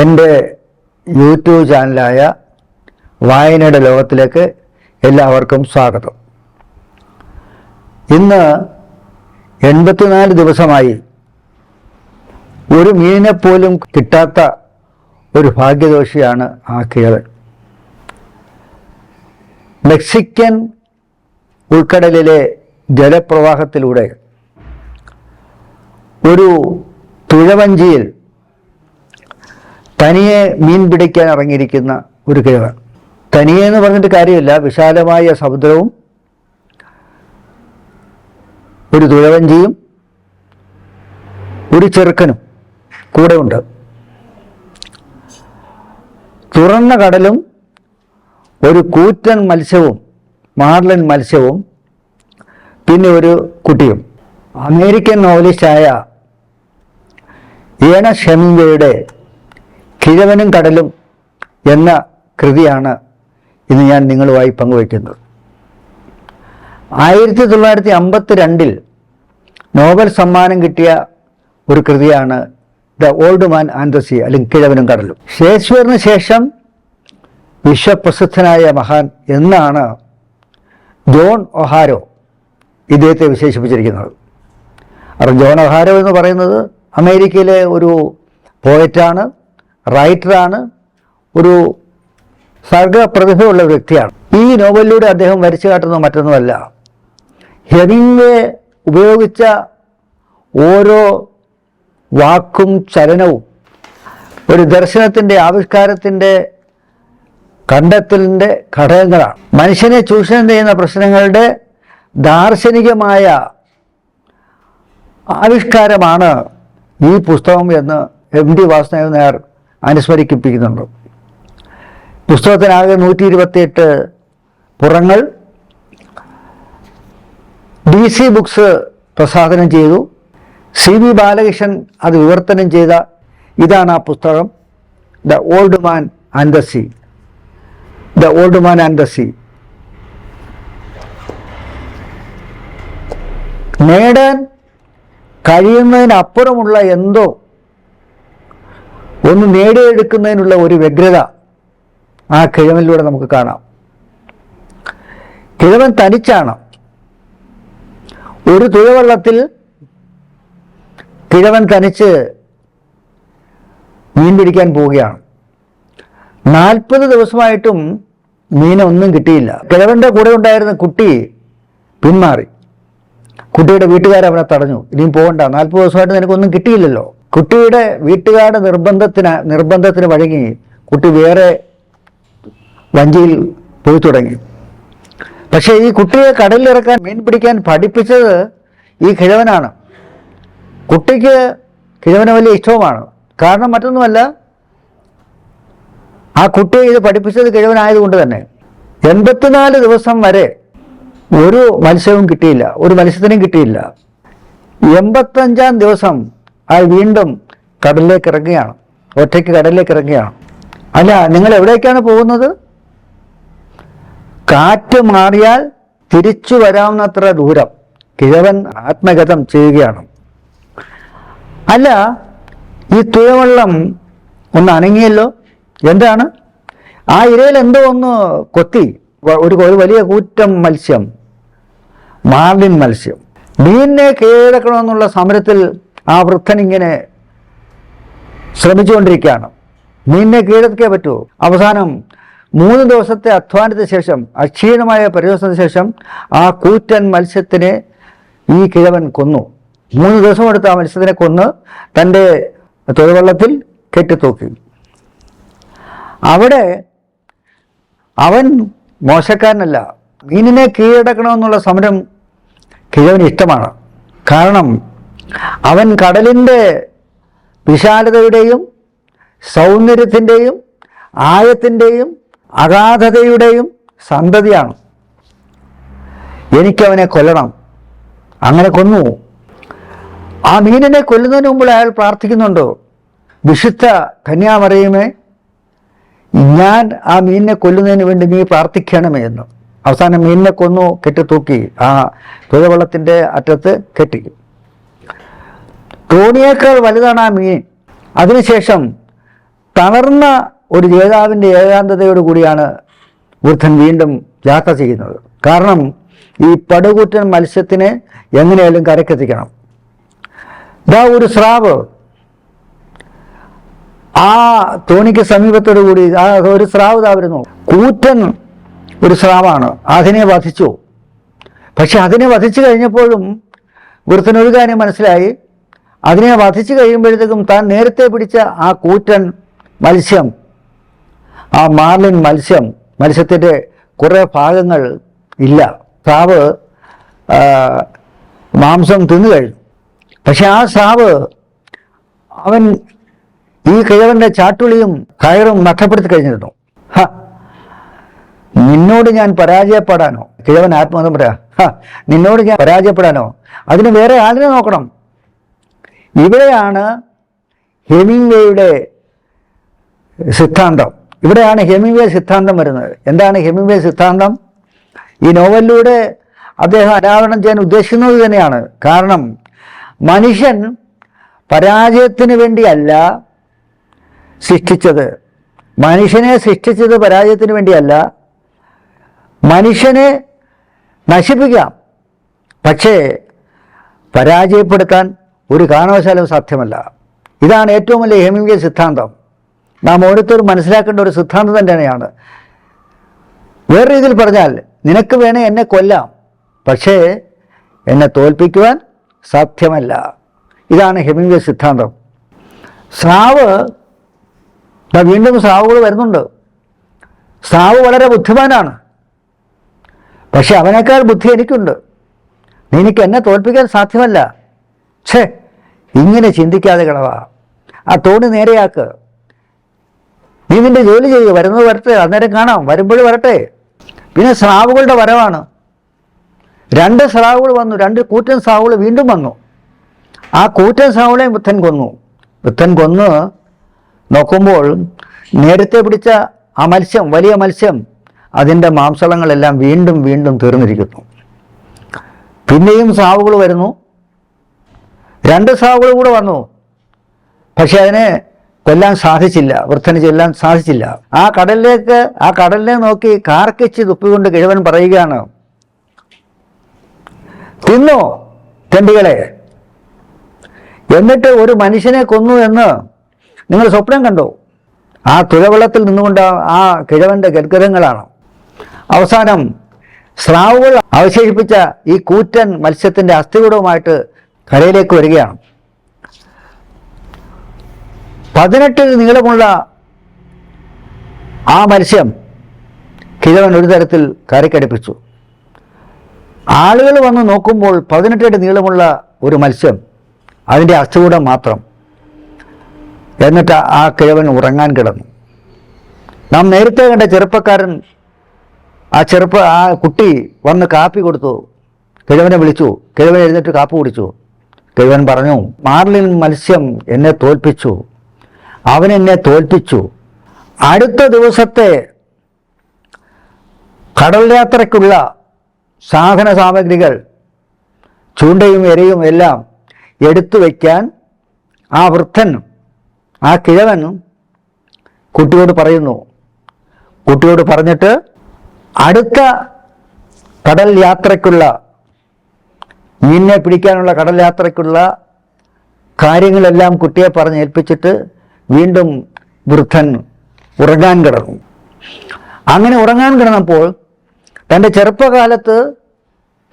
എന്റെ യൂട്യൂബ് ചാനലായ വായനയുടെ ലോകത്തിലേക്ക് എല്ലാവർക്കും സ്വാഗതം. ഇന്ന് എൺപത്തിനാല് ദിവസമായി ഒരു മീനിനെ പോലും കിട്ടാത്ത ഒരു ഭാഗ്യദോഷിയാണ് ആ കേളൻ മെക്സിക്കൻ ഉൾക്കടലിലെ ജലപ്രവാഹത്തിലൂടെ ഒരു തുഴവഞ്ചിയിൽ തനിയെ മീൻ പിടിക്കാൻ ഇറങ്ങിയിരിക്കുന്ന ഒരു കിഴവൻ. തനിയെ എന്ന് പറഞ്ഞിട്ട് കാര്യമില്ല. വിശാലമായ സമുദ്രവും ഒരു തുഴവഞ്ചിയും ഒരു ചെറുക്കനും കൂടെ ഉണ്ട്. തുറന്ന കടലും ഒരു കൂറ്റൻ മത്സ്യവും മാർലൻ മത്സ്യവും പിന്നെ ഒരു കുട്ടിയും. അമേരിക്കൻ നോവലിസ്റ്റായ ഏണ ഷെമിംഗയുടെ കിഴവനും കടലും എന്ന കൃതിയാണ് ഇന്ന് ഞാൻ നിങ്ങളുമായി പങ്കുവയ്ക്കുന്നത്. ആയിരത്തി തൊള്ളായിരത്തി അമ്പത്തി രണ്ടിൽ നോബൽ സമ്മാനം കിട്ടിയ ഒരു കൃതിയാണ് the old man and the sea അല്ലെങ്കിൽ കിഴവനും കടലും. ഷേക്സ്പിയറിന് ശേഷം വിശ്വപ്രസിദ്ധനായ മഹാൻ എന്നാണ് ജോൺ ഒഹാരോ ഇദ്ദേഹത്തെ വിശേഷിപ്പിച്ചിരിക്കുന്നത്. അപ്പോൾ ജോൺ ഒഹാരോ എന്ന് പറയുന്നത് അമേരിക്കയിലെ ഒരു പോയറ്റാണ് റൈറ്ററാണ് ഒരു സർഗപ്രതിഭയുള്ള വ്യക്തിയാണ്. ഈ നോവലിലൂടെ അദ്ദേഹം വരച്ചു കാട്ടുന്നത് മറ്റൊന്നുമല്ല. ഹെമിംഗ്വേ ഉപയോഗിച്ച ഓരോ വാക്കും ചലനവും ഒരു ദർശനത്തിന്റെ ആവിഷ്കാരത്തിന്റെ കണ്ടെത്തലിന്റെ ഘടകങ്ങളാണ്. മനുഷ്യനെ ചൂഷണം ചെയ്യുന്ന പ്രശ്നങ്ങളുടെ ദാർശനികമായ ആവിഷ്കാരമാണ് ഈ പുസ്തകം എന്ന് എം ഡി വാസുദേവൻ നായർ അനുസ്മരിപ്പിക്കുന്നുണ്ട് പുസ്തകത്തിനാകെ നൂറ്റി ഇരുപത്തിയെട്ട് പുറങ്ങൾ ഡി സി ബുക്സ് പ്രസാധനം ചെയ്തു. സി വി ബാലകൃഷ്ണൻ അത് വിവർത്തനം ചെയ്ത ഇതാണ് ആ പുസ്തകം. The old man and the sea. The old man and the sea. നേടാൻ കഴിയുന്നതിനപ്പുറമുള്ള എന്തോ ഒന്ന് നേടിയെടുക്കുന്നതിനുള്ള ഒരു വ്യഗ്രത ആ കിഴവനിലൂടെ നമുക്ക് കാണാം. കിഴവൻ തനിച്ചാണ്. ഒരു തുഴവള്ളത്തിൽ കിഴവൻ തനിച്ച് മീൻ പിടിക്കാൻ പോവുകയാണ്. നാൽപ്പത് ദിവസമായിട്ടും മീനൊന്നും കിട്ടിയില്ല. കിഴവന്റെ കൂടെ ഉണ്ടായിരുന്ന കുട്ടി പിന്മാറി. കുട്ടിയുടെ വീട്ടുകാർ അവനെ തടഞ്ഞു. ഇനിയും പോകണ്ട നാൽപ്പത് ദിവസമായിട്ട് നിനക്കൊന്നും കിട്ടിയില്ലല്ലോ. കുട്ടിയുടെ വീട്ടുകാരുടെ നിർബന്ധത്തിന് നിർബന്ധത്തിന് വഴങ്ങി കുട്ടി വേറെ വഞ്ചിയിൽ പോയി തുടങ്ങി. പക്ഷേ ഈ കുട്ടിയെ കടലിലിറക്കാൻ മീൻ പിടിക്കാൻ പഠിപ്പിച്ചത് ഈ കിഴവനാണ്. കുട്ടിക്ക് കിഴവന് വലിയ ഇഷ്ടവുമാണ്. കാരണം മറ്റൊന്നുമല്ല ആ കുട്ടിയെ ഇത് പഠിപ്പിച്ചത് കിഴവനായതുകൊണ്ട് തന്നെ. എൺപത്തിനാല് ദിവസം വരെ ഒരു മത്സ്യവും കിട്ടിയില്ല ഒരു മത്സ്യത്തിനും കിട്ടിയില്ല. എൺപത്തഞ്ചാം ദിവസം അയാൾ വീണ്ടും കടലിലേക്ക് ഇറങ്ങുകയാണ്. ഒറ്റയ്ക്ക് കടലിലേക്ക് ഇറങ്ങുകയാണ്. അല്ല നിങ്ങൾ എവിടേക്കാണ് പോകുന്നത്? കാറ്റ് മാറിയാൽ തിരിച്ചു വരാവുന്നത്ര ദൂരം. കിഴവൻ ആത്മഗതം ചെയ്യുകയാണ്. അല്ല ഈ തുഴവെള്ളം ഒന്ന് അനങ്ങിയല്ലോ? എന്താണ്? ആ ഇരയിൽ എന്തോ ഒന്ന് കൊത്തി. ഒരു വലിയ കൂറ്റം മത്സ്യം. മാർലിൻ മത്സ്യം. മീനിനെ കീഴടക്കണമെന്നുള്ള സമരത്തിൽ ആ വൃദ്ധൻ ഇങ്ങനെ ശ്രമിച്ചുകൊണ്ടിരിക്കുകയാണ്. നിന്നെ കീഴടക്കേ പറ്റൂ. അവസാനം മൂന്ന് ദിവസത്തെ അധ്വാനത്തിന് ശേഷം അക്ഷീണമായ പരിവേഷണത്തിന് ശേഷം ആ കൂറ്റൻ മത്സ്യത്തിനെ ഈ കിഴവൻ കൊന്നു. മൂന്ന് ദിവസം എടുത്ത് ആ മത്സ്യത്തിനെ കൊന്ന് തന്റെ തൊഴിവള്ളത്തിൽ കെട്ടിത്തൂക്കി. അവിടെ അവൻ മോശക്കാരനല്ല. മീനിനെ കീഴടക്കണമെന്നുള്ള സമരം കിഴവന് ഇഷ്ടമാണ്. കാരണം അവൻ കടലിന്റെ വിശാലതയുടെയും സൗന്ദര്യത്തിന്റെയും ആയത്തിന്റെയും അഗാധതയുടെയും സന്തതിയാണ്. എനിക്കവനെ കൊല്ലണം. അങ്ങനെ കൊന്നു. ആ മീനിനെ കൊല്ലുന്നതിന് മുമ്പ് അയാൾ പ്രാർത്ഥിക്കുന്നുണ്ടോ. വിശുദ്ധ കന്യാമറിയുമേ ഞാൻ ആ മീനിനെ കൊല്ലുന്നതിന് വേണ്ടി നീ പ്രാർത്ഥിക്കണമേ എന്ന്. അവസാനം മീനിനെ കൊന്നു കെട്ടി തൂക്കി ആ തുഴവള്ളത്തിന്റെ അറ്റത്ത് കെട്ടി. തോണിയേക്കാൾ വലുതാണ് ആ മീൻ. അതിനുശേഷം തളർന്ന ഒരു ജേതാവിന്റെ ഏകാന്തതയോട് കൂടിയാണ് വൃദ്ധൻ വീണ്ടും യാത്ര ചെയ്യുന്നത്. കാരണം ഈ പടുകൂറ്റൻ മത്സ്യത്തിനെ എങ്ങനെയാലും കരക്കെത്തിക്കണം. ഇതാ ഒരു സ്രാവ്. ആ തോണിക്ക് സമീപത്തോടു കൂടി ആ ഒരു സ്രാവ് വരുന്നു. കൂറ്റൻ ഒരു സ്രാവാണ്. അതിനെ വധിച്ചു. പക്ഷെ അതിനെ വധിച്ചു കഴിഞ്ഞപ്പോഴും വൃത്തനൊരു കാര്യം മനസ്സിലായി. അതിനെ വധിച്ചു കഴിയുമ്പോഴത്തേക്കും താൻ നേരത്തെ പിടിച്ച ആ കൂറ്റൻ മത്സ്യം ആ മാർലിൻ മത്സ്യം മത്സ്യത്തിന്റെ കുറേ ഭാഗങ്ങൾ ഇല്ല. സ്രാവ് മാംസം തിന്നു കഴിഞ്ഞു. പക്ഷെ ആ സ്രാവ് അവൻ ഈ കിഴവന്റെ ചാട്ടുളിയും കയറും നഷ്ടപ്പെടുത്തി കഴിഞ്ഞിരുന്നു. നിന്നോട് ഞാൻ പരാജയപ്പെടാനോ? കിഴവൻ ആത്മഹത്യം പറയാ നിന്നോട് ഞാൻ പരാജയപ്പെടാനോ? അതിന് വേറെ ആളിനെ നോക്കണം. ഇവിടെയാണ് ഹെമിംഗ്വേയുടെ സിദ്ധാന്തം. ഇവിടെയാണ് ഹെമിംഗ്വേ സിദ്ധാന്തം വരുന്നത്. എന്താണ് ഹെമിംഗ്വേ സിദ്ധാന്തം? ഈ നോവലിലൂടെ അദ്ദേഹം അനാവരണം ചെയ്യാൻ ഉദ്ദേശിക്കുന്നത് തന്നെയാണ്. കാരണം മനുഷ്യൻ പരാജയത്തിന് വേണ്ടിയല്ല സൃഷ്ടിച്ചത്. മനുഷ്യനെ സൃഷ്ടിച്ചത് പരാജയത്തിന് വേണ്ടിയല്ല. മനുഷ്യനെ നശിപ്പിക്കാം. പക്ഷേ പരാജയപ്പെടുത്താൻ ഒരു കാരണവശാലും സാധ്യമല്ല. ഇതാണ് ഏറ്റവും വലിയ ഹെമിംഗേ സിദ്ധാന്തം. നാം ഓരോരുത്തരും മനസ്സിലാക്കേണ്ട ഒരു സിദ്ധാന്തം തന്നെയാണ്. വേറെ രീതിയിൽ പറഞ്ഞാൽ നിനക്ക് വേണേ എന്നെ കൊല്ലാം പക്ഷേ എന്നെ തോൽപ്പിക്കുവാൻ സാധ്യമല്ല. ഇതാണ് ഹെമിംഗേ സിദ്ധാന്തം. സ്രാവ് വീണ്ടും സ്രാവുകൾ വരുന്നുണ്ട്. സ്രാവ് വളരെ ബുദ്ധിമാനാണ്. പക്ഷെ അവനേക്കാൾ ബുദ്ധി എനിക്കുണ്ട്. നിനക്ക് എന്നെ തോൽപ്പിക്കാൻ സാധ്യമല്ല. ഛേ ഇങ്ങനെ ചിന്തിക്കാതെ കളവാ ആ തോണി നേരെയാക്ക്. നീ നിന്റെ ജോലി ചെയ്യുക വരുന്നത് വരട്ടെ അന്നേരം കാണാം വരുമ്പോൾ വരട്ടെ. പിന്നെ സ്രാവുകളുടെ വരവാണ്. രണ്ട് സ്രാവുകൾ വന്നു രണ്ട് കൂറ്റൻ സ്രാവുകൾ വീണ്ടും വന്നു. ആ കൂറ്റൻ സ്രാവുകളെ വൃദ്ധൻ കൊന്നു. വൃദ്ധൻ കൊന്ന് നോക്കുമ്പോൾ നേരത്തെ പിടിച്ച ആ മത്സ്യം വലിയ മത്സ്യം അതിന്റെ മാംസളങ്ങളെല്ലാം വീണ്ടും വീണ്ടും തീർന്നിരിക്കുന്നു. പിന്നെയും സ്രാവുകൾ വരുന്നു. രണ്ട് സ്രാവുകൾ കൂടെ വന്നു. പക്ഷെ അതിനെ കൊല്ലാൻ സാധിച്ചില്ല. വൃദ്ധന് ചെല്ലാൻ സാധിച്ചില്ല. ആ കടലിലേക്ക് ആ കടലിനെ നോക്കി കാർക്കിച്ച് തുപ്പിക്കൊണ്ട് കിഴവൻ പറയുകയാണ് തിന്നോ തെണ്ടികളെ. എന്നിട്ട് ഒരു മനുഷ്യനെ കൊന്നു എന്ന് നിങ്ങൾ സ്വപ്നം കണ്ടോ? ആ തുഴവെള്ളത്തിൽ നിന്നുകൊണ്ട് ആ കിഴവന്റെ ഗദ്ഗരങ്ങളാണ്. അവസാനം സ്രാവുകൾ അവശേഷിപ്പിച്ച ഈ കൂറ്റൻ മത്സ്യത്തിന്റെ അസ്ഥികൂടവുമായിട്ട് കരയിലേക്ക് വരികയാണ് പതിനെട്ട് നീളമുള്ള ആ മത്സ്യം കിഴവൻ ഒരു തരത്തിൽ കരക്കടുപ്പിച്ചു ആളുകൾ വന്ന് നോക്കുമ്പോൾ പതിനെട്ടടി നീളമുള്ള ഒരു മത്സ്യം അതിന്റെ അസ്ഥികൂടം മാത്രം. എന്നിട്ട് ആ കിഴവൻ ഉറങ്ങാൻ കിടന്നു. നാം നേരത്തെ കണ്ട ചെറുപ്പക്കാരൻ ആ ചെറുപ്പ ആ കുട്ടി വന്ന് കാപ്പി കൊടുത്തു. കിഴവനെ വിളിച്ചു. കിഴവൻ എഴുന്നേറ്റ് കാപ്പി കുടിച്ചു. കിഴവൻ പറഞ്ഞു മാർലിൻ മത്സ്യം എന്നെ തോൽപ്പിച്ചു. അവൻ എന്നെ തോൽപ്പിച്ചു. അടുത്ത ദിവസത്തെ കടൽ യാത്രയ്ക്കുള്ള സാധന സാമഗ്രികൾ ചൂണ്ടയും എരയും എല്ലാം എടുത്തു വയ്ക്കാൻ ആ വൃദ്ധൻ ആ കിഴവൻ കുട്ടിയോട് പറയുന്നു. കുട്ടിയോട് പറഞ്ഞിട്ട് അടുത്ത കടൽ യാത്രയ്ക്കുള്ള മീനിനെ പിടിക്കാനുള്ള കടൽ യാത്രയ്ക്കുള്ള കാര്യങ്ങളെല്ലാം കുട്ടിയെ പറഞ്ഞ് ഏൽപ്പിച്ചിട്ട് വീണ്ടും വൃദ്ധൻ ഉറങ്ങാൻ കിടന്നു. അങ്ങനെ ഉറങ്ങാൻ കിടന്നപ്പോൾ തന്റെ ചെറുപ്പകാലത്ത്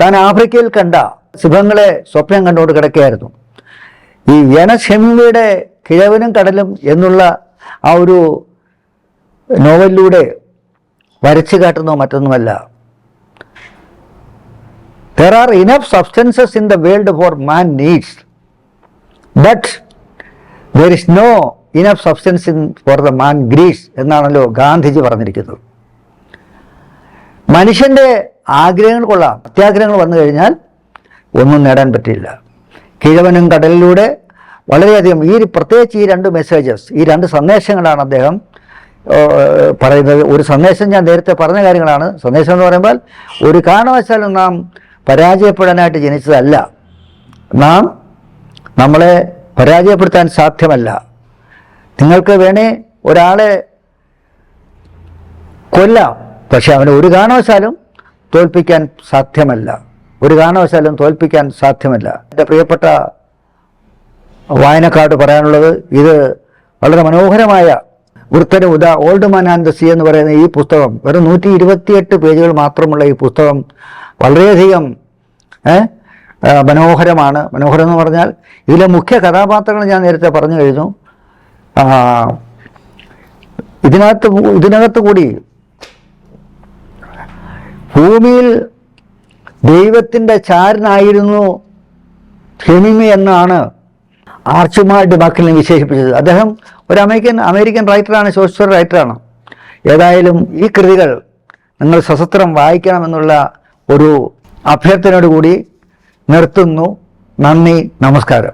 താൻ ആഫ്രിക്കയിൽ കണ്ട സിംഹങ്ങളെ സ്വപ്നം കണ്ടുകൊണ്ട് കിടക്കുകയായിരുന്നു. ഈ യനഷെമിയുടെ കിഴവനും കടലും എന്നുള്ള ആ ഒരു നോവലിലൂടെ വരച്ചു കാട്ടുന്നോ മറ്റൊന്നുമല്ല. There are enough substances in the world for man needs. But there is no enough substance in for the man greed എന്നാണല്ലോ ഗാന്ധിജി പറഞ്ഞിരിക്കുന്നത്. മനുഷ്യന്റെ ആഗ്രഹങ്ങൾ കൊള്ളാം. അത്യാഗ്രഹങ്ങൾ വന്നു കഴിഞ്ഞാൽ ഒന്നും നേടാൻ പറ്റില്ല. കിഴവനും കടലിലൂടെ വളരെയധികം ഈ പ്രത്യേകിച്ച് ഈ രണ്ട് മെസ്സേജസ് ഈ രണ്ട് സന്ദേശങ്ങളാണ് അദ്ദേഹം പറയുന്നത്. ഒരു സന്ദേശം ഞാൻ നേരത്തെ പറഞ്ഞ കാര്യങ്ങളാണ്. സന്ദേശം എന്ന് പറയുമ്പോൾ ഒരു കാരണവശാലും നാം പരാജയപ്പെടാനായിട്ട് ജനിച്ചതല്ല. നാം നമ്മളെ പരാജയപ്പെടുത്താൻ സാധ്യമല്ല. നിങ്ങൾക്ക് വേണേ ഒരാളെ കൊല്ലാം. പക്ഷെ അവനെ ഒരു കാരണവശാലും തോൽപ്പിക്കാൻ സാധ്യമല്ല. ഒരു കാരണവശാലും തോൽപ്പിക്കാൻ സാധ്യമല്ല. എന്റെ പ്രിയപ്പെട്ട വായനക്കാരോട് പറയാനുള്ളത് ഇത് വളരെ മനോഹരമായ വൃത്തന the old man and sea എന്ന് പറയുന്ന ഈ പുസ്തകം വെറും നൂറ്റി ഇരുപത്തിയെട്ട് പേജുകൾ മാത്രമുള്ള ഈ പുസ്തകം വളരെയധികം മനോഹരമാണ്. മനോഹരം എന്ന് പറഞ്ഞാൽ ഇതിലെ മുഖ്യ കഥാപാത്രങ്ങൾ ഞാൻ നേരത്തെ പറഞ്ഞു കഴിഞ്ഞു. ഇതിനകത്ത് ഇതിനകത്ത് കൂടി ഭൂമിയിൽ ദൈവത്തിന്റെ ചാരനായിരുന്നു ഹെമിമി എന്നാണ് ആർച്ചുമാർ ഡിമാക്കിലിനെ വിശേഷിപ്പിച്ചത്. അദ്ദേഹം ഒരു അമേരിക്കൻ അമേരിക്കൻ റൈറ്ററാണ് സോഷ്യൽ റൈറ്ററാണ്. ഏതായാലും ഈ കൃതികൾ നിങ്ങൾ സശസ്ത്രം വായിക്കണമെന്നുള്ള ഒരു അഭ്യർത്ഥനയോടുകൂടി നിർത്തുന്നു. നന്ദി നമസ്കാരം.